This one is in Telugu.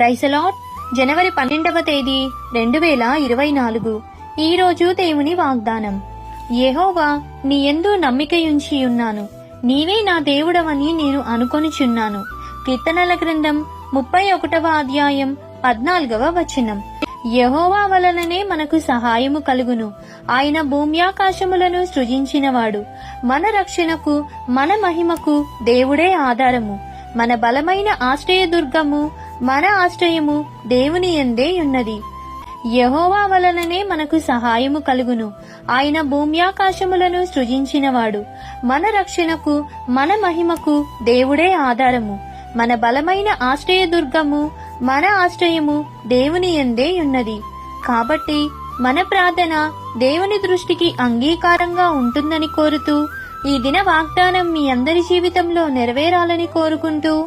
ప్రైసలాట్ జనవరి పన్నెండవ తేదీ రెండు వేల ఇరవై నాలుగు. ఈ రోజు దేవుని వాగ్దానం. ఏహోవా నీ ఎందు నమ్మికయుంచి ఉన్నాను. నీవే నా దేవుడవని నేను అనుకొనిచున్నాను. కీర్తనల గ్రంథం ముప్పై ఒకటవ అధ్యాయం పద్నాలుగవ వచనం. యహోవా వలననే మనకు సహాయము కలుగును. ఆయన భూమ్యాకాశములను సృజించినవాడు. మన రక్షణకు మన మహిమకు దేవుడే ఆధారము. మన బలమైన ఆశ్రయదుర్గము మన ఆశ్రయము దేవుని ఎందే ఉన్నది. యహోవా వలననే మనకు సహాయము కలుగును. ఆయన భూమ్యాకాశములను సృజించినవాడు. మన రక్షణకు మన మహిమకు దేవుడే ఆధారము. మన బలమైన ఆశ్రయదుర్గము మన ఆశ్రయము దేవుని ఎందే ఉన్నది. కాబట్టి మన ప్రార్థన దేవుని దృష్టికి అంగీకారంగా ఉంటుందని కోరుతూ ఈ దిన వాగ్దానం మీ అందరి జీవితంలో నెరవేరాలని కోరుకుంటూ